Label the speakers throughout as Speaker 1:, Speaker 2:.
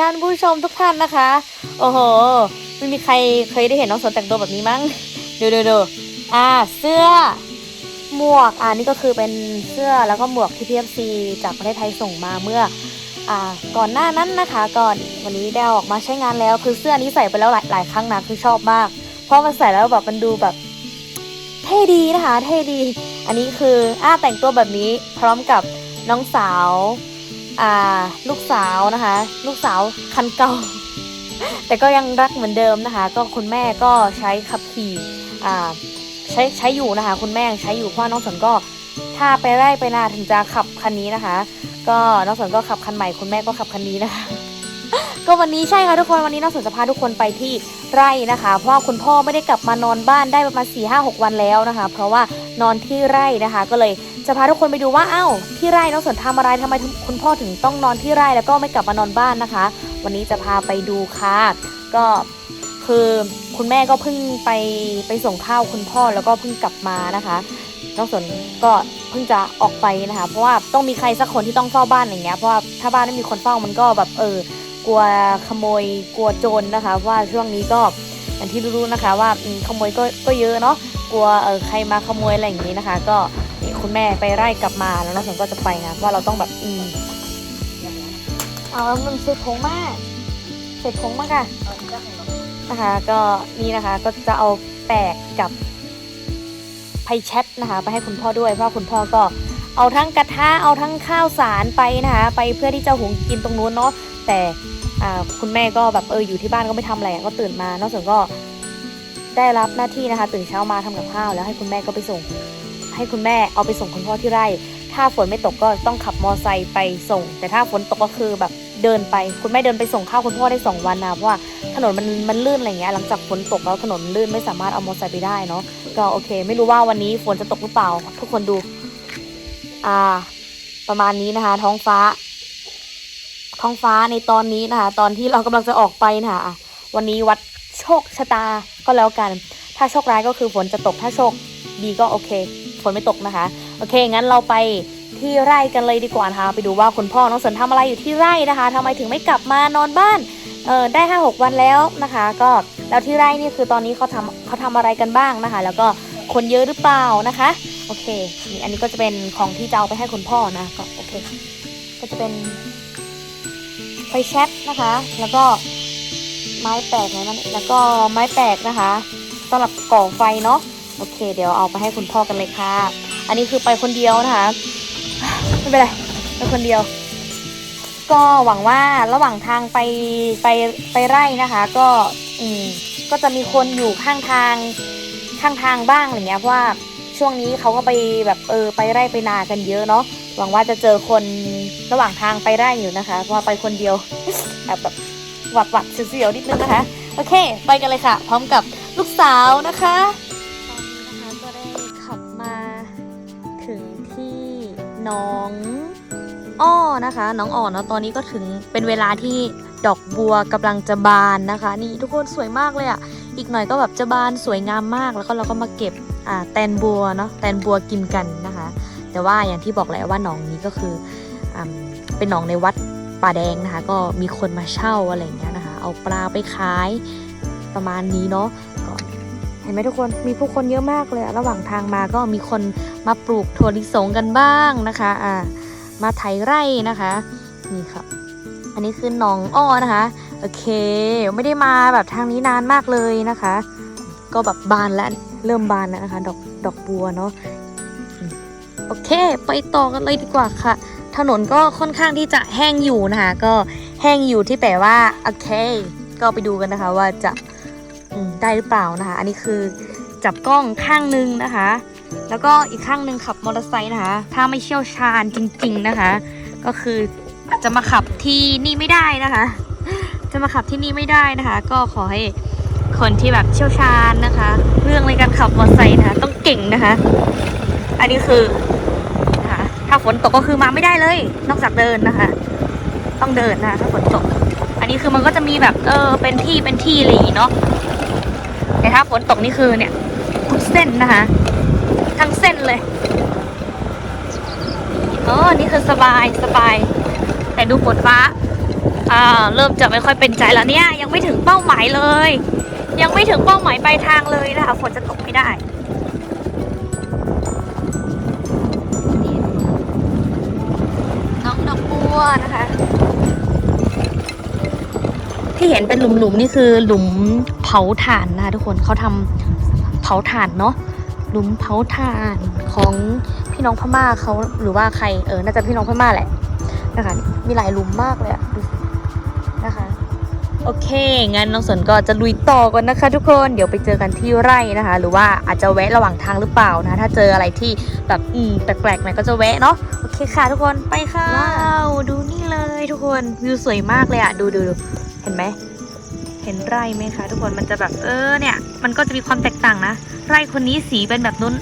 Speaker 1: ท่านผู้ชมทุกท่านนะคะ โอ้โหไม่มีใครเคยได้เห็นน้องสนแต่งตัวแบบนี้มั้งดูดูดูอ่าเสื้อหมวกอ่านี่ก็คือเป็นเสื้อแล้วก็หมวกที่ PFC จากประเทศไทยส่งมาเมื่ออ่าก่อนหน้านั้นนะคะ ก่อนวันนี้ได้ออกมาใช้งานแล้ว คือเสื้อนี้ใส่ไปแล้วหลายหลายครั้งนะคือชอบมาก เพราะมันใส่แล้วแบบมันดูแบบเท่ดีนะคะ เท่ดี อันนี้คืออ่าแต่งตัวแบบนี้พร้อมกับน้องสาว อ่าลูกสาวนะคะ ลูกสาวคันเก่า แต่ก็ยังรักเหมือนเดิมนะคะ ก็คุณแม่ก็ใช้ขับขี่อ่าใช้ใช้อยู่นะคะ คุณแม่ยังใช้อยู่เพราะน้องสนก็ถ้าไปไร่ไปนาถึงจะขับคันนี้นะคะ ก็น้องสนก็ขับคันใหม่คุณแม่ก็ขับคันนี้นะคะก็วันนี้ใช่ค่ะทุกคนวันนี้น้องสนจะพาทุกคนไปที่ไร่นะคะ เพราะว่าคุณพ่อไม่ได้กลับมานอนบ้านได้ประมาณ4ี่ห้าหกวันแล้วนะคะ เพราะว่านอนที่ไร่นะคะ ก็เลย จะพาทุกคนไปดูว่าอ้าวที่ไร่น้องสนทำอะไรทำไมคุณพ่อถึงต้องนอนที่ไร่แล้วก็ไม่กลับมานอนบ้านนะคะ วันนี้จะพาไปดูค่ะ ก็คือคุณแม่ก็เพิ่งไปไปส่งข้าวคุณพ่อแล้วก็เพิ่งกลับมานะคะน้องสนก็เพิ่งจะออกไปนะคะ เพราะว่าต้องมีใครสักคนที่ต้องเฝ้าบ้านอย่างเงี้ยเพราะว่าถ้าบ้านไม่มีคนเฝ้ามันก็แบบเออกลัวขโมยกลัวโจรนะคะเพราะว่าช่วงนี้ก็อย่างที่รู้ๆนะคะ ว่าขโมยก็ก็เยอะเนาะกลัวเออใครมาขโมยอะไรอย่างนี้นะคะ ก็ คุณแม่ไปไล่กลับมาแล้วน้องสนก็จะไปนะว่าเราต้องแบบอืมเอาแล้วมันเสร็จผงมากเสร็จผงมากค่ะนะคะ ก็นี่นะคะก็จะเอาแปะกับไพแชทนะคะ ไปให้คุณพ่อด้วยเพราะคุณพ่อก็เอาทั้งกระทะเอาทั้งข้าวสารไปนะคะ ไปเพื่อที่จะหุงกินตรงนู้นเนาะแต่คุณแม่ก็แบบเอออยู่ที่บ้านก็ไม่ทำอะไรก็ตื่นมานอกจากก็ได้รับหน้าที่นะคะ ตื่นเช้ามาทำกับข้าวแล้วให้คุณแม่ก็ไปส่ง ให้คุณแม่เอาไปส่งคุณพ่อที่ไร่ ถ้าฝนไม่ตกก็ต้องขับมอไซค์ไปส่ง แต่ถ้าฝนตกก็คือแบบเดินไป คุณแม่เดินไปส่งข้าวคุณพ่อได้สองวันนะเพราะว่าถนนมันมันลื่นอะไรเงี้ยหลังจากฝนตกแล้วถนนลื่นไม่สามารถเอามอไซค์ไปได้เนาะก็โอเค ไม่รู้ว่าวันนี้ฝนจะตกหรือเปล่า ทุกคนดู อ่า ประมาณนี้นะคะ ท้องฟ้า ท้องฟ้าในตอนนี้นะคะ ตอนที่เรากำลังจะออกไปนะคะวันนี้วัดโชคชะตาก็แล้วกัน ถ้าโชคร้ายก็คือฝนจะตกถ้าโชคดีก็โอเค ฝนไม่ตกนะคะ โอเค งั้นเราไปที่ไร่กันเลยดีกว่านะคะไปดูว่าคุณพ่อน้องสนทำอะไรอยู่ที่ไร่นะคะทำไมถึงไม่กลับมานอนบ้านเออได้ห้าหกวันแล้วนะคะ ก็แล้วที่ไร่นี่คือตอนนี้เขาทำเขาทำอะไรกันบ้างนะคะ แล้วก็คนเยอะหรือเปล่านะคะโอเคนี่อันนี้ก็จะเป็นของที่จะเอาไปให้คุณพ่อนะก็โอเค ก็จะเป็นไฟแชทนะคะ แล้วก็ไม้แตกอะไรนั่นแล้วก็ไม้แตกนะคะสำหรับก่อไฟเนาะ โอเค เดี๋ยวเอาไปให้คุณพ่อกันเลยค่ะ อันนี้คือไปคนเดียวนะคะ ไม่เป็นไรไปคนเดียว ก็หวังว่าระหว่างทางไปไปไปไร่นะคะ ก็อืมก็จะมีคนอยู่ข้างทางข้างทางบ้างอะไรเงี้ยเพราะว่าช่วงนี้เขาก็ไปแบบเออไปไร่ไปนากันเยอะเนาะหวังว่าจะเจอคนระหว่างทางไปไร่อยู่นะคะ เพราะไปคนเดียวแอบแบบหวัดหวัดเสียวๆนิดนึงนะคะ โอเค ไปกันเลยค่ะ พร้อมกับลูกสาวนะคะ ที่น้องอ้อนะคะ น้องอ่อนเนาะตอนนี้ก็ถึงเป็นเวลาที่ดอกบัวกำลังจะบานนะคะ นี่ทุกคนสวยมากเลยอะ่ะอีกหน่อยก็แบบจะบานสวยงามมากแล้วก็เราก็มาเก็บอ่าแตนบัวเนาะแตนบัวกินกันนะคะ แต่ว่าอย่างที่บอกและว่าหนองนี้ก็คืออำเป็นหนองในวัดป่าแดงนะคะ ก็มีคนมาเช่าอะไรอย่างเงี้ยนะคะ เอาปลาไปขายประมาณนี้เนาะก็เห็นไหมทุกคนมีผู้คนเยอะมากเลย ระหว่างทางมาก็มีคนมาปลูกถั่วลิสงกันบ้างนะคะอ่ามาไถไร่นะคะนี่ค่ะอันนี้คือหนองอ้อนะคะโอเค ไม่ได้มาแบบทางนี้นานมากเลยนะคะ ก็แบบบานแล้วเริ่มบานแล้วนะคะดอกดอกบัวเนาะโอเค ไปต่อกันเลยดีกว่าค่ะ ถนนก็ค่อนข้างที่จะแห้งอยู่นะคะ ก็แห้งอยู่ที่แปลว่าโอเค ก็ไปดูกันนะคะว่าจะ ได้หรือเปล่านะคะ อันนี้คือจับกล้องข้างหนึงนะคะ แล้วก็อีกข้างหนึ่งขับมอเตอร์ไซค์นะคะ ถ้าไม่เชี่ยวชาญจริง ๆนะคะ ก็คือจะมาขับที่นี่ไม่ได้นะคะ จะมาขับที่นี่ไม่ได้นะคะ ก็ขอให้คนที่แบบเชี่ยวชาญนะคะ เรื่องในการขับมอเตอร์ไซค์นะคะ ต้องเก่งนะคะ อันนี้คือนะคะถ้าฝนตกก็คือมาไม่ได้เลย นอกจากเดินนะคะ ต้องเดินนะคะถ้าฝนตก อันนี้คือมันก็จะมีแบบเออเป็นที่เป็นที่อะไรอย่างงี้เนาะ แต่ถ้าฝนตกนี่คือเนี่ยทุกเส้นนะคะ ทั้งเส้นเลยอ๋อนี่คือสบายสบาย แต่ดูฝนฟ้าอ่าเริ่มจะไม่ค่อยเป็นใจแล้วเนี่ย ยังไม่ถึงเป้าหมายเลย ยังไม่ถึงเป้าหมายปลายทางเลยนะคะฝนจะตกไม่ได้น้องดอกบัวนะคะที่เห็นเป็นหลุมๆนี่คือหลุม เผาถ่านนะคะทุกคนเขาทำเผาถ่านเนาะหลุมเผาถ่านของพี่น้องพม่าเขาหรือว่าใครเออน่าจะพี่น้องพม่าแหละนะคะมีหลายหลุมมากเลยอะดูสินะคะโอเค งั้นน้องสนก็จะลุยต่อก่อนนะคะ ทุกคน เดี๋ยวไปเจอกันที่ไร่นะคะ หรือว่าอาจจะแวะระหว่างทางหรือเปล่านะ ถ้าเจออะไรที่แบบอืมแปลกๆหน่อยก็จะแวะเนาะ โอเคค่ะทุกคน ไปค่ะว้าวดูนี่เลยทุกคน วิวสวยมากเลยอะดูดูดูเห็นไหม เห็นไร่ไหมคะ ทุกคนมันจะแบบเออเนี่ย มันก็จะมีความแตกต่างนะ ไร่คนนี้สีเป็นแบบนู้น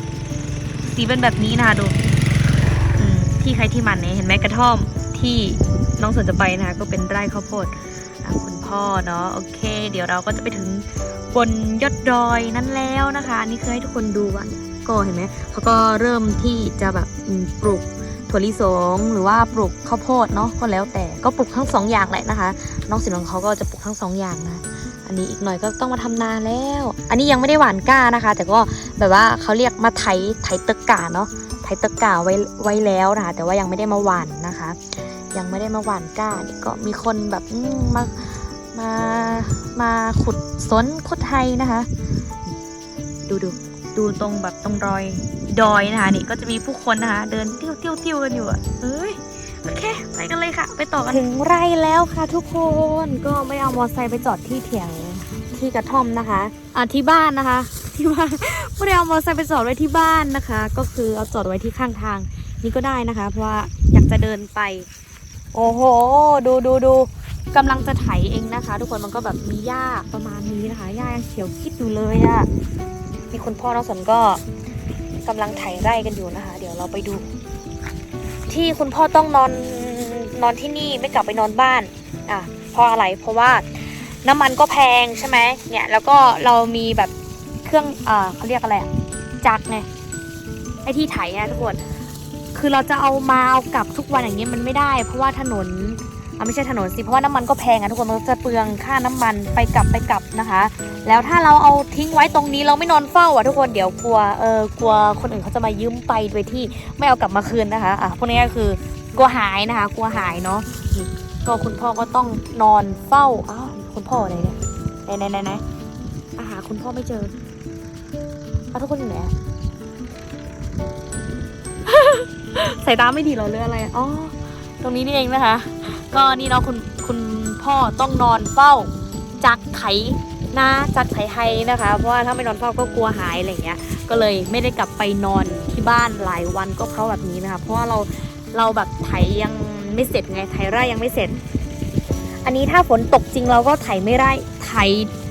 Speaker 1: สีเป็นแบบนี้นะคะดูที่ใครที่มันเนี่ยเห็นไหมกระท่อมที่น้องสนจะไปนะคะก็เป็นไร่ข้าวโพดคุณพ่อเนาะโอเค เดี๋ยวเราก็จะไปถึงบนยอดดอยนั้นแล้วนะคะนี่คือให้ทุกคนดูอะก็เห็นไหมเขาก็เริ่มที่จะแบบปลูก ถั่วลิสงหรือว่าปลูกข้าวโพดเนาะก็แล้วแต่ก็ปลูกทั้งสองอย่างแหละนะคะน้องสินของเขาก็จะปลูกทั้งสองอย่างนะอันนี้อีกหน่อยก็ต้องมาทำนาแล้ว อันนี้ยังไม่ได้หว่านก้านะคะ แต่ก็แบบว่าเขาเรียกมาไถไถตึกกาเนาะไถตึกกาไว้ไว้แล้วนะคะแต่ว่ายังไม่ได้มาหว่านนะคะ ยังไม่ได้มาหว่านก้านี่ก็มีคนแบบมมามามาขุดสนขุดไทยนะคะ ดูดู ดูตรงแบบตรงรอย ดอยนะคะนี่ก็จะมีผู้คนนะคะ เดินเตี้ยวเตี้ยวเตี้ยวกันอยู่อะเอ้ยโอเคไปกันเลยค่ะ ไปต่อกันถึงไร่แล้วค่ะทุกคนก็ไม่เอามอเตอร์ไซค์ไปจอดที่เถียงที่กระท่อมนะคะอ่าที่บ้านนะคะ ที่บ้านไม่ได้เอามอเตอร์ไซค์ไปจอดไว้ที่บ้านนะคะ ก็คือเอาจอดไว้ที่ข้างทางนี่ก็ได้นะคะ เพราะว่าอยากจะเดินไป โอ้โห ดูดูดูกำลังจะไถเองนะคะ ทุกคนมันก็แบบมีหญ้าประมาณนี้นะคะหญ้ายังเขียวคิดอยู่เลยอะะมีคุณพ่อน้องสนก็กำลังไถไร่กันอยู่นะคะ เดี๋ยวเราไปดู ที่คุณพ่อต้องนอนนอนที่นี่ไม่กลับไปนอนบ้านอะเพราะอะไรเพราะว่าน้ำมันก็แพงใช่ไหมเนี่ยแล้วก็เรามีแบบเครื่องอ่าเขาเรียกอะไรจักรไงไอที่ไถนะทุกคนคือเราจะเอามาเอากลับทุกวันอย่างเงี้ยมันไม่ได้ เพราะว่าถนน อะไม่ใช่ถนนสิเพราะว่าน้ำมันก็แพงอะทุกคนมันจะเปลืองค่าน้ำมันไปกลับไปกลับนะคะ แล้วถ้าเราเอาทิ้งไว้ตรงนี้เราไม่นอนเฝ้าอะทุกคนเดี๋ยวกลัวเออกลัวคนอื่นเขาจะมายืมไปโดยที่ไม่เอากลับมาคืนนะคะอะพวกนี้ก็คือกลัวหายนะคะกลัวหายเนาะก็คุณพ่อก็ต้องนอนเฝ้าอ้าวคุณพ่ออะไหนเนี่ยไหนไหนไหนไหนอาหาคุณพ่อไม่เจอเอาทุกคนอยู่ไหนอะสายตาไม่ดีเหรอเรืออะไรอ๋อตรงนี้นี่เองนะคะ ก็นี่เนาะคุณคุณพ่อต้องนอนเฝ้าจักไถนาจักไถไฮนะคะ เพราะว่าถ้าไม่นอนเฝ้าก็กลัวหายอะไรเงี้ย ก็เลยไม่ได้กลับไปนอนที่บ้านหลายวันก็เพราะแบบนี้นะคะ เพราะว่าเราเราแบบไถยังไม่เสร็จไงไถไร่ยังไม่เสร็จ อันนี้ถ้าฝนตกจริงเราก็ไถไม่ได้ไถ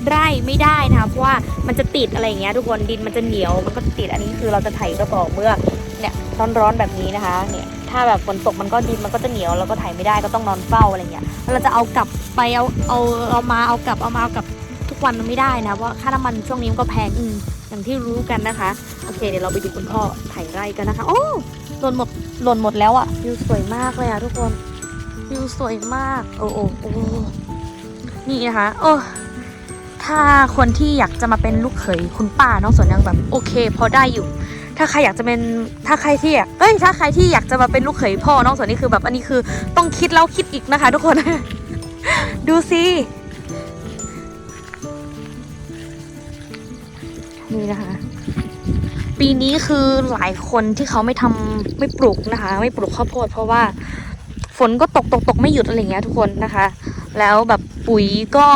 Speaker 1: ไร่ไม่ได้นะคะเพราะว่ามันจะติดอะไรอย่างเงี้ยทุกคนดินมันจะเหนียวมันก็ติดอันนี้คือเราจะไถก็ต่อเมื่อเนี่ยร้อนๆแบบนี้นะคะเนี่ย ถ้าแบบฝนตกมันก็ดินมันก็จะเหนียวแล้วก็ไถไม่ได้ก็ต้องนอนเฝ้าอะไรเงี้ยแล้วเราจะเอากลับไปเอาเอาเอามาเอากลับเอามาเอากลับทุกวันมันไม่ได้นะเพราะค่าน้ำมันช่วงนี้มันก็แพงอืมอย่างที่รู้กันนะคะโอเคเดี๋ยวเราไปดูคุณพ่อไถไร่กันนะคะโอ้หล่นหมดหล่นหมดแล้วอะวิวสวยมากเลยอะทุกคนวิวสวยมาก โอ้โอ้โอ้นี่นะคะโอ้ถ้าคนที่อยากจะมาเป็นลูกเขยคุณป้าน้องสวนยังแบบโอเค พอได้อยู่ ถ้าใครอยากจะเป็นถ้าใครที่อยากเอ้ยถ้าใครที่อยากจะมาเป็นลูกเขยพ่อน้องสวนนี่คือแบบอันนี้คือต้องคิดแล้วคิดอีกนะคะ ทุกคน ดูสินี่นะคะ ปีนี้คือหลายคนที่เขาไม่ทำไม่ปลูกนะคะ ไม่ปลูกข้าวโพดเพราะว่า ฝนก็ตกตกตกไม่หยุดอะไรเงี้ยทุกคนนะคะ แล้วแบบปุ๋ยก็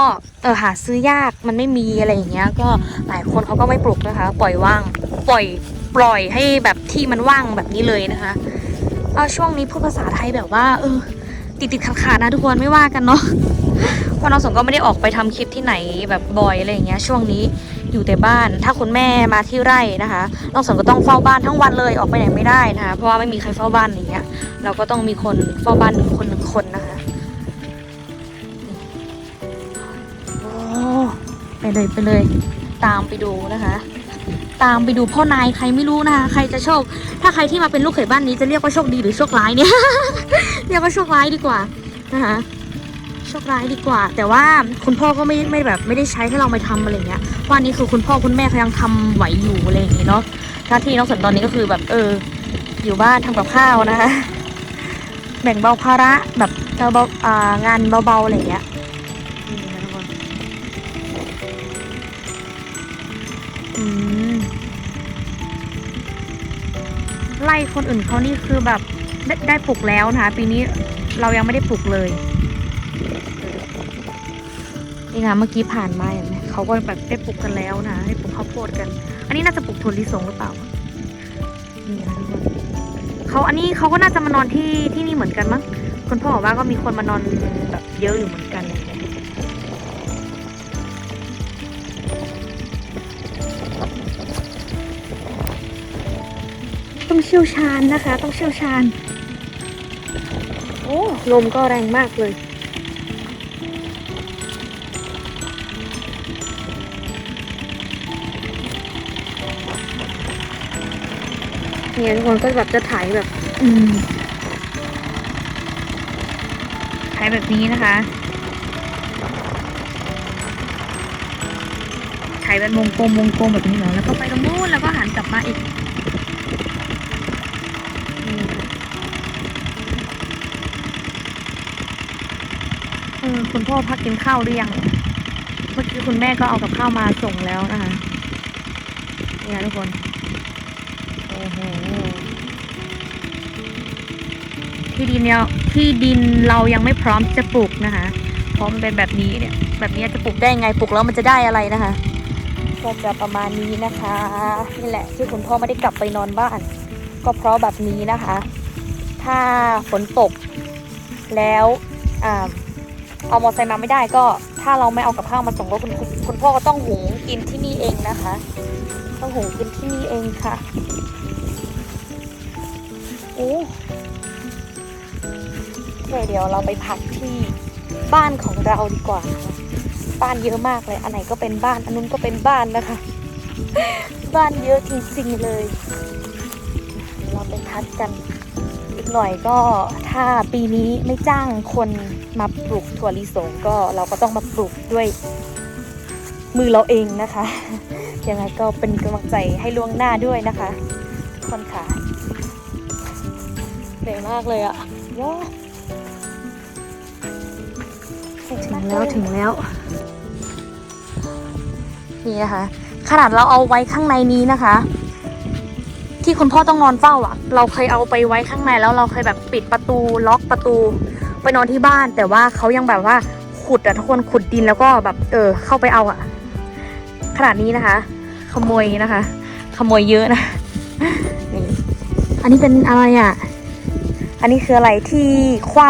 Speaker 1: เออหาซื้อยากมันไม่มีอะไรอย่างเงี้ย ก็หลายคนเขาก็ไม่ปลูกนะคะ ปล่อยว่าง ปล่อย ปล่อยให้แบบที่มันว่างแบบนี้เลยนะคะเอาช่วงนี้พูดภาษาไทยแบบว่า เออ ติดติดขัดขัดๆนะทุกคนไม่ว่ากันเนาะเพราะน้องสงก็ไม่ได้ออกไปทำคลิปที่ไหนแบบบ่อยอะไรอย่างเงี้ยช่วงนี้อยู่แต่บ้าน ถ้าคุณแม่มาที่ไร่นะคะน้องสงก็ต้องเฝ้าบ้านทั้งวันเลยออกไปไหนไม่ได้นะคะเพราะว่าไม่มีใครเฝ้าบ้านอย่างเงี้ย เราก็ต้องมีคนเฝ้าบ้านหนึ่งคนหนึ่งคนนะคะโอ้ไปเลยไปเลย ตามไปดูนะคะ ตามไปดูพ่อนายใครไม่รู้นะคะใครจะโชค ถ้าใครที่มาเป็นลูกเขยบ้านนี้จะเรียกว่าโชคดีหรือโชคร้ายเนี่ย เรียกว่าโชคร้ายดีกว่านะคะโชคร้ายดีกว่า แต่ว่าคุณพ่อก็ไม่ไม่แบบไม่ได้ใช้ให้เราไปทำอะไรเงี้ยวันนี้คือคุณพ่อคุณแม่เขายังทำไหวอยู่อะไรอย่างเงี้เนาะหน้าที่น้องสนตอนนี้ก็คือแบบเออ อยู่บ้านทำกับข้าวนะคะ แบ่งเบาภาระแบบเบาอ่างานเบาๆอะไรเงี้ยอืม ไล่คนอื่นเขานี่คือแบบได้ได้ปลูกแล้วนะคะ ปีนี้เรายังไม่ได้ปลูกเลยนี่นะเมื่อกี้ผ่านมาเห็นไหมเขาก็แบบได้ปลูกกันแล้วนะได้ปลูกข้าวโพดกัน อันนี้น่าจะปลูกถั่วลิสงหรือเปล่านี่นะทุกคนเขาอันนี้เขาก็น่าจะมานอนที่ที่นี่เหมือนกันมั้งคุณพ่อบอกว่าก็มีคนมานอนแบบเยอะอยู่เหมือนกัน เชี่ยวชาญนะคะ ต้องเชี่ยวชาญ โอ้ลมก็แรงมากเลย เนี่ยทุกคนก็แบบจะถ่ายแบบ อืมถ่ายแบบนี้นะคะถ่ายเป็นวงกลมวงกลมแบบนี้เหรอแล้วก็ไปตรงนู้นแล้วก็หันกลับมาอีกนี่เออ คุณพ่อพักกินข้าวหรือยังเมื่อกี้คุณแม่ก็เอากับข้าวมาส่งแล้วนะคะนี่นะทุกคน โอ้โห ที่ดินเนี่ยที่ดินเรายังไม่พร้อมจะปลูกนะคะเพราะมันเป็นแบบนี้เนี่ย แบบนี้จะปลูกได้ไง ปลูกแล้วมันจะได้อะไรนะคะ ก็จะประมาณนี้นะคะ นี่แหละ ที่คุณพ่อไม่ได้กลับไปนอนบ้าน ก็เพราะแบบนี้นะคะ ถ้าฝนตกแล้วอ่า เอามอไซค์มาไม่ได้ก็ ถ้าเราไม่เอากับข้าวมาส่งก็คุณคุณพ่อก็ต้องหุงกินที่นี่เองนะคะ ต้องหุงกินที่นี่เองค่ะโอ้โอเคเดี๋ยวเราไปพักที่บ้านของเราดีกว่านะคะบ้านเยอะมากเลย อันไหนก็เป็นบ้าน อันนู้นก็เป็นบ้านนะคะ บ้านเยอะจริงๆเลย เราไปพักกัน หน่อยก็ถ้าปีนี้ไม่จ้างคนมาปลูกถั่วลิสงก็เราก็ต้องมาปลูกด้วยมือเราเองนะคะยังไงก็เป็นกำลังใจให้ล่วงหน้าด้วยนะคะทุกคนค่ะเหนื่อยมากเลยอะว้าถึงแล้วถึงแล้ว นี่นะคะ ขนาดเราเอาไว้ข้างในนี้นะคะ ที่คุณพ่อต้องนอนเฝ้าอะเราเคยเอาไปไว้ข้างในแล้วเราเคยแบบปิดประตูล็อกประตู ไปนอนที่บ้าน แต่ว่าเขายังแบบว่าขุดอะทุกคนขุดดินแล้วก็แบบเออเข้าไปเอาอะขนาดนี้นะคะ ขโมยนะคะ ขโมยเยอะนะนี่อันนี้เป็นอะไรอะอันนี้คืออะไรที่คว่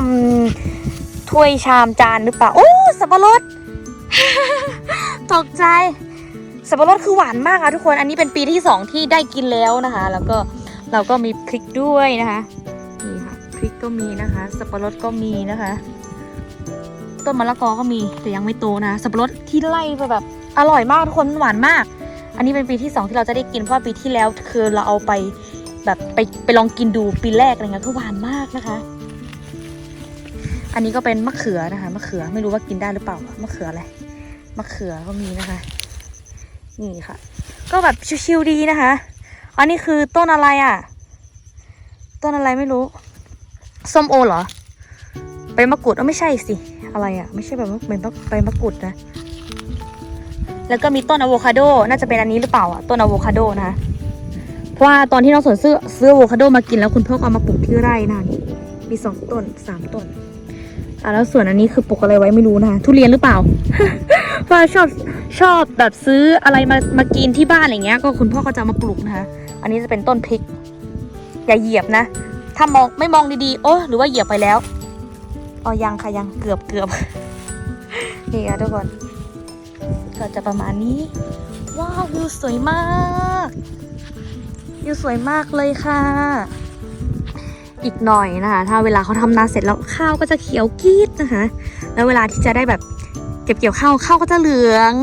Speaker 1: ำถ้วยชามจานหรือเปล่าโอ้สับปะรดตกใจ สับปะรดคือหวานมากอะทุกคน อันนี้เป็นปีที่สองที่ได้กินแล้วนะคะ แล้วก็เราก็มีพริกด้วยนะคะนี่ค่ะพริกก็มีนะคะ สับปะรดก็มีนะคะ ต้นมะละกอก็มีแต่ยังไม่โตนะ สับปะรดที่ไล่ไปแบบอร่อยมากทุกคนหวานมาก อันนี้เป็นปีที่สองที่เราจะได้กินเพราะปีที่แล้วคือเราเอาไปแบบไปไปลองกินดูปีแรกอะไรเงี้ยก็หวานมากนะคะ อันนี้ก็เป็นมะเขือนะคะมะเขือไม่รู้ว่ากินได้หรือเปล่ามะเขืออะไรมะเขือก็มีนะคะ นี่ค่ะ ก็แบบชิวๆดีนะคะ อันนี้คือต้นอะไรอะ ต้นอะไรไม่รู้ ส้มโอเหรอใบมะกรูดเออไม่ใช่สิ อะไรอะ ไม่ใช่แบบเป็นใบมะกรูดนะ แล้วก็มีต้นอะโวคาโด น่าจะเป็นอันนี้หรือเปล่าอะ ต้นอะโวคาโดนะคะเพราะว่าตอนที่น้องสนซื้อซื้ออะโวคาโดมากินแล้วคุณพ่อก็เอามาปลูกที่ไร่นะนี่ มีสองต้นสามต้นอะแล้วส่วนอันนี้คือปลูกอะไรไว้ไม่รู้นะคะทุเรียนหรือเปล่า พราะว่าชอบชอบแบบซื้ออะไรมามากินที่บ้านอะไรเงี้ย ก็คุณพ่อก็จะมาปลูกนะคะ อันนี้จะเป็นต้นพริก อย่าเหยียบนะ ถ้ามองไม่มองดีๆ โอ้หรือว่าเหยียบไปแล้วอ๋อยังค่ะยังเกือบเกือบนี่ค่ะทุกคน ก็จะประมาณนี้ ว้าววิวสวยมากวิวสวยมากเลยค่ะ อีกหน่อยนะคะ ถ้าเวลาเขาทำนาเสร็จแล้วข้าวก็จะเขียวกรีดนะคะ แล้วเวลาที่จะได้แบบ เก็บเกี่ยวข้าวข้าวก็จะเหลือง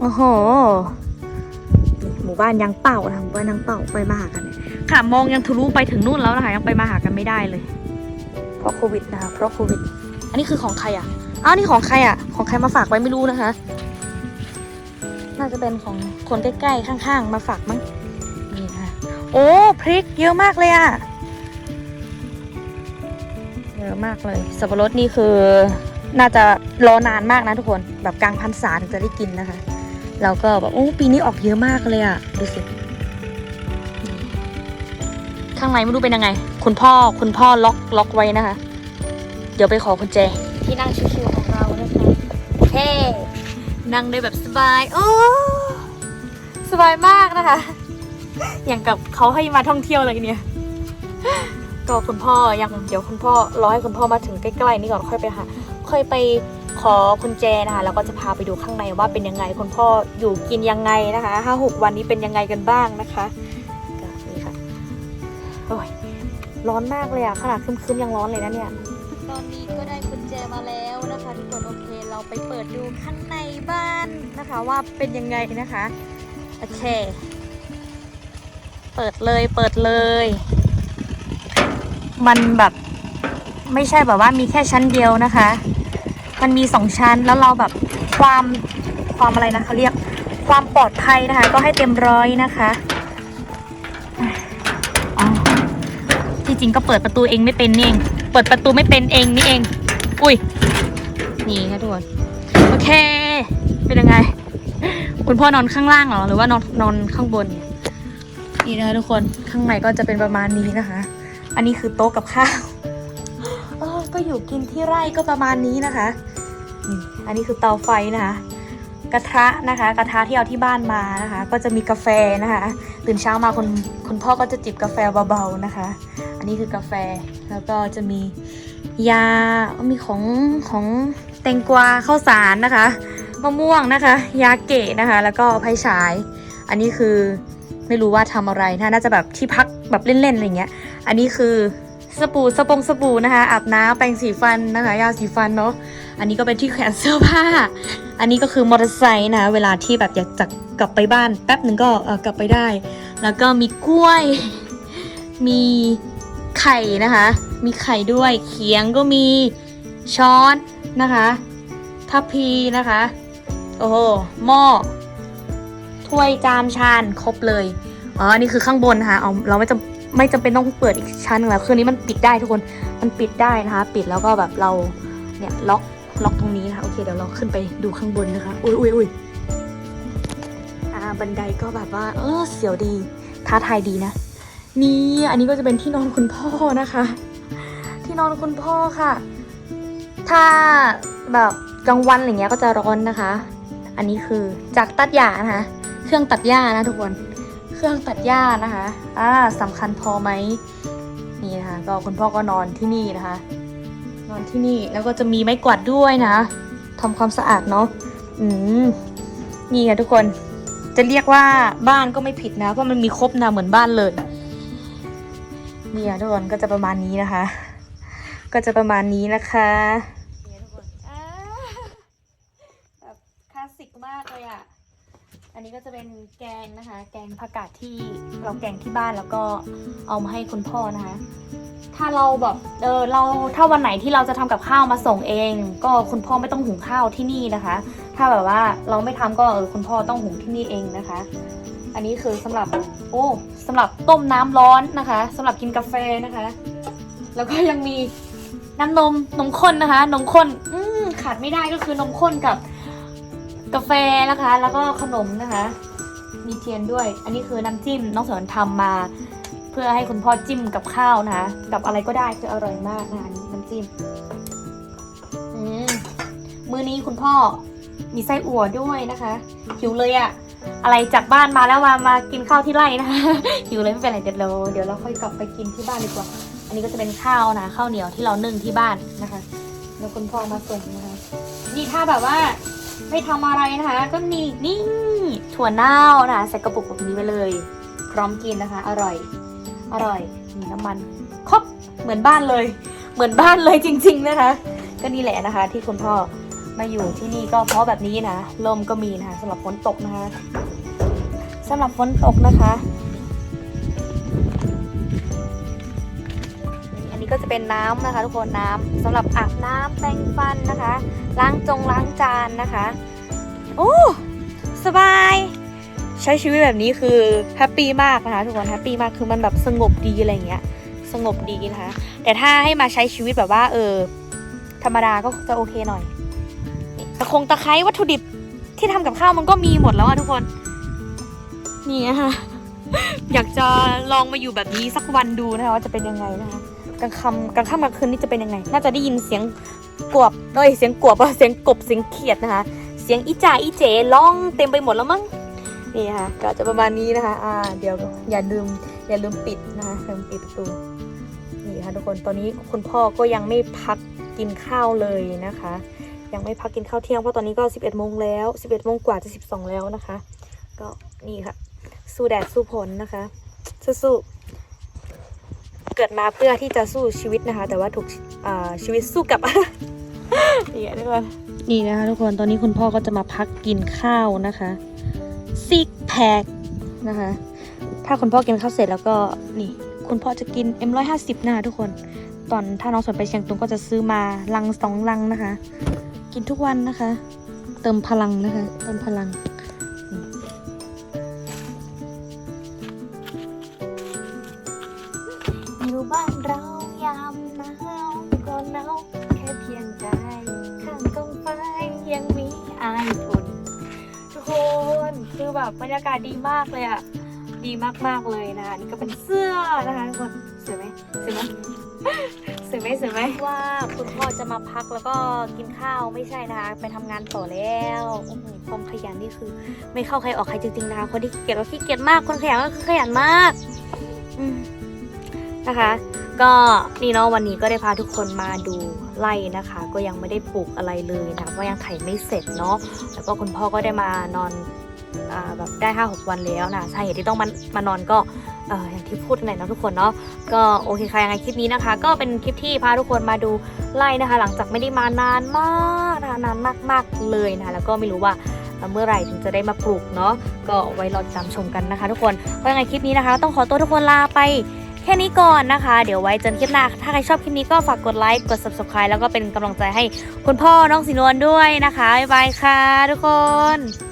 Speaker 1: โอ้โห หมู่บ้านยังเป่านะคะหมู่บ้านยังเป่าไปมาหากันเนี่ยค่ะมองยังทะลุไปถึงนู่นแล้วนะคะยังไปมาหากันไม่ได้เลย เพราะโควิดนะคะเพราะโควิด อันนี้คือของใครอะอ้าวนี่ของใครอะ ของใครมาฝากไว้ไม่รู้นะคะ น่าจะเป็นของคนใกล้ๆข้างๆ มาฝากมั้งนี่ค่ะโอ้พริกเยอะมากเลยอะเยอะมากเลยสับปะรดนี่คือ น่าจะรอนานมากนะทุกคนแบบกลางพันษาถึงจะได้กินนะคะแล้วก็แบบโอ้ปีนี้ออกเยอะมากเลยอะดูสิข้างในไม่รู้เป็นยังไง คุณพ่อคุณพ่อล็อกล็อกไว้นะคะ เดี๋ยวไปขอกุญแจ ที่นั่งชิวๆของเรานะคะเฮ้นั่งได้แบบสบายโอ้สบายมากนะคะ อย่างกับเขาให้มาท่องเที่ยวเลยเนี่ยก็คุณพ่อยังเดี๋ยวคุณพ่อรอให้คุณพ่อมาถึงใกล้ๆนี่ก่อนค่อยไปหา ค่อยไปขอกุญแจนะคะแล้วก็จะพาไปดูข้างในว่าเป็นยังไงคุณพ่ออยู่กินยังไงนะคะห้าหกวันนี้เป็นยังไงกันบ้างนะคะก็นี่ค่ะโอ้ยร้อนมากเลยอะขนาดครึมๆยังร้อนเลยนะเนี่ยตอนนี้ก็ได้กุญแจมาแล้วนะคะทุกคนโอเคเราไปเปิดดูข้างในบ้านนะคะว่าเป็นยังไงนะคะโอเค เปิดเลยเปิดเลย มันแบบไม่ใช่แบบว่ามีแค่ชั้นเดียวนะคะ มันมีสองชั้นแล้วเราแบบความความอะไรนะเขาเรียกความปลอดภัยนะคะ ก็ให้เต็มร้อยนะคะที่จริงก็เปิดประตูเองไม่เป็นเอง เปิดประตูไม่เป็นเองนี่เอง อุ้ย นี่ค่ะทุกคนโอเค เป็นยังไง คุณพ่อนอนข้างล่างเหรอ หรือว่านอนนอนข้างบน นี่นะคะทุกคน ข้างในก็จะเป็นประมาณนี้นะคะ อันนี้คือโต๊ะกับข้าวก็อยู่กินที่ไร่ก็ประมาณนี้นะคะ อันนี้คือเตาไฟนะคะ กระทะนะคะ กระทะที่เอาที่บ้านมานะคะ ก็จะมีกาแฟนะคะ ตื่นเช้ามาคุณคุณพ่อก็จะจิบกาแฟเบาๆนะคะ อันนี้คือกาแฟแล้วก็จะมียา มีของของแตงกวาข้าวสารนะคะมะม่วงนะคะ ยาเกะนะคะ แล้วก็ไฟฉาย อันนี้คือไม่รู้ว่าทำอะไรนะน่าจะแบบที่พักแบบเล่นๆอะไรเงี้ย อันนี้คือสบู่สปงสบู่นะคะอาบน้ำแปรงสีฟันนะคะ ยาสีฟันเนาะ อันนี้ก็เป็นที่แขวนเสื้อผ้า อันนี้ก็คือมอเตอร์ไซค์นะ เวลาที่แบบอยากจะกลับไปบ้าน แป๊บหนึ่งก็กลับไปได้ แล้วก็มีกล้วย มีไข่นะคะ มีไข่ด้วย เขียงก็มีช้อนนะคะทัพพีนะคะ โอ้โห หม้อ ถ้วยจานชานครบเลย อ๋อ อันนี้คือข้างบนนะคะเอาเราไม่จำไม่จำเป็นต้องเปิดอีกชั้นแล้วเครื่องนี้มันปิดได้ทุกคน มันปิดได้นะคะ ปิดแล้วก็แบบเราเนี่ยล็อก ล็อกตรงนี้นะคะโอเคเดี๋ยวเราขึ้นไปดูข้างบนนะคะอุ้ยอุ้ยอุ้ยอ่าบันไดก็แบบว่า เออเสียวดี ท้าทายดีนะ นี่อันนี้ก็จะเป็นที่นอนคุณพ่อนะคะ ที่นอนคุณพ่อค่ะ ถ้าแบบกลางวันอะไรเงี้ยก็จะร้อนนะคะ อันนี้คือจากตัดหญ้านะคะ เครื่องตัดหญ้านะทุกคน เครื่องตัดหญ้านะคะ อ่าสำคัญพอไหมนี่นะคะก็คุณพ่อก็นอนที่นี่นะคะ นอนที่นี่แล้วก็จะมีไม้กวาดด้วยนะทำความสะอาดเนาะอืมนี่ค่ะทุกคน จะเรียกว่าบ้านก็ไม่ผิดนะเพราะมันมีครบนะเหมือนบ้านเลยนี่ค่ะทุกคนก็จะประมาณนี้นะคะ ก็จะประมาณนี้นะคะแบบคลาสสิกมากเลยอะ อันนี้ก็จะเป็นแกงนะคะ แกงผักกาดที่เราแกงที่บ้านแล้วก็เอามาให้คุณพ่อนะคะ ถ้าเราแบบเออเราถ้าวันไหนที่เราจะทำกับข้าวมาส่งเอง ก็คุณพ่อไม่ต้องหุงข้าวที่นี่นะคะ ถ้าแบบว่าเราไม่ทำก็เออคุณพ่อต้องหุงที่นี่เองนะคะ อันนี้คือสำหรับโอ้สำหรับต้มน้ำร้อนนะคะสำหรับกินกาแฟนะคะ แล้วก็ยังมีน้ำนมนมข้นนะคะ นมข้นอืขาดไม่ได้ก็คือนมข้นกับ กาแฟนะคะ แล้วก็ขนมนะคะ มีเทียนด้วย อันนี้คือน้ำจิ้มน้องสวนทำมา เพื่อให้คุณพ่อจิ้มกับข้าวนะคะ กับอะไรก็ได้คืออร่อยมากนะคะอันนี้น้ำจิ้มมมื้อนี้คุณพ่อมีไส้อั่วด้วยนะคะหิวเลยอะอะไรจากบ้านมาแล้วมามากินข้าวที่ไร่นะคะหิวเลยไม่เป็นไรเดี๋ยวเราเดี๋ยวเราค่อยกลับไปกินที่บ้านดีกว่า อันนี้ก็จะเป็นข้าวนะข้าวเหนียวที่เรานึ่งที่บ้านนะคะ แล้วคุณพ่อมาส่งนะคะนี่ถ้าแบบว่า ไม่ทำอะไรนะคะ ก็นี่นี่ถั่วเน่านะคะใส่กระปุกแบบนี้ไปเลย พร้อมกินนะคะ อร่อย อร่อยมีน้ำมันครบเหมือนบ้านเลย เหมือนบ้านเลยจริง ๆนะคะ ก็นี่แหละนะคะ ที่คุณพ่อมาอยู่ที่นี่ก็เพราะแบบนี้นะลมก็มีนะคะสำหรับฝนตกนะคะสำหรับฝนตกนะคะ อันนี้ก็จะเป็นเป็นน้ำนะคะ ทุกคนน้ำสำหรับอาบน้ำแปรงฟันนะคะ ล้างจงล้างจานนะคะ โอ้สบาย ใช้ชีวิตแบบนี้คือแฮปปี้มากนะคะทุกคนแฮปปี้มากคือมันแบบสงบดีอะไรอย่างเงี้ยสงบดีนะคะ แต่ถ้าให้มาใช้ชีวิตแบบว่า เออ ธรรมดาก็จะโอเคหน่อยตะคงตะไคร้วัตถุดิบที่ทำกับข้าวมันก็มีหมดแล้วอะทุกคน นี่นะคะอยากจะลองมาอยู่แบบนี้สักวันดูนะคะว่าจะเป็นยังไงนะคะ กลางค่ำกลางค่ำกลางคืนนี่จะเป็นยังไง น่าจะได้ยินเสียงกวบเอ้ยเสียงกวบเสียงกบเสียงเขียดนะคะ เสียงอีจ่าอีเจ๋ร้องเต็มไปหมดแล้วมั้งนี่ค่ะก็จะประมาณนี้นะคะอ่าเดี๋ยวอย่าลืมอย่าลืมปิดนะคะอย่าลืมปิดประตูนี่ค่ะทุกคนตอนนี้คุณพ่อก็ยังไม่พักกินข้าวเลยนะคะ ยังไม่พักกินข้าวเที่ยงเพราะตอนนี้ก็ 11โมงแล้ว 11โมงกว่าจะ 12 แล้วนะคะ ก็นี่ค่ะ สู้แดดสู้ฝนนะคะสู้ๆ เกิดมาเพื่อที่จะสู้ชีวิตนะคะ แต่ว่าถูกชีวิตสู้กับนี่ทุกคนนี่นะคะทุกคนตอนนี้คุณพ่อก็จะมาพักกินข้าวนะคะซิกแพคนะคะ ถ้าคุณพ่อกินข้าวเสร็จแล้วก็นี่ คุณพ่อจะกิน M150 นะคะทุกคน ตอนถ้าน้องสนไปเชียงตุงก็จะซื้อมาลังสองลังนะคะ กินทุกวันนะคะ เติมพลังนะคะ เติมพลัง แบบบรรยากาศดีมากเลยอะดีมากๆเลยนะคะนี่ก็เป็นเสื้อนะคะทุกคนสวยไหมสวยไหมสวยไหมสวยไหมว่าคุณพ่อจะมาพักแล้วก็กินข้าวไม่ใช่นะคะไปทำงานต่อแล้วโอ้โหความขยันนี่คือ ไม่เข้าใครออกใครจริงๆนะคะคนที่ขี้เกียจก็ขี้เกียจมากคนขยันก็คือขยันมากนะคะ ก็นี่เนาะวันนี้ก็ได้พาทุกคนมาดูไร่นะคะ ก็ยังไม่ได้ปลูกอะไรเลยนะเพราะยังไถไม่เสร็จเนาะแล้วก็คุณพ่อก็ได้มานอน แบบได้ห้าหกวันแล้วนะสาเหตุที่ต้องมามานอนก็ออย่างที่พูดนั่นแหละเนะทุกคนเนาะก็โอเคใค่ะยังไงคลิปนี้นะคะ ก็เป็นคลิปที่พาทุกคนมาดูไร่นะคะ หลังจากไม่ได้มานานมากนะนานมากๆเลยนะคะแล้วก็ไม่รู้ว่าเมื่อไหร่ถึงจะได้มาปลูกเนาะก็ไว้รอติดตามชมกันนะคะ ทุกคนก็ยังไงคลิปนี้นะคะ ต้องขอตัวทุกคนลาไปแค่นี้ก่อนนะคะ เดี๋ยวไว้เจอกันคลิปหน้า ถ้าใครชอบคลิปนี้ก็ฝากกดไลค์ กด subscribe แล้วก็เป็นกำลังใจให้คุณพ่อน้องสีนวลด้วยนะคะ บ๊ายบายค่ะทุกคน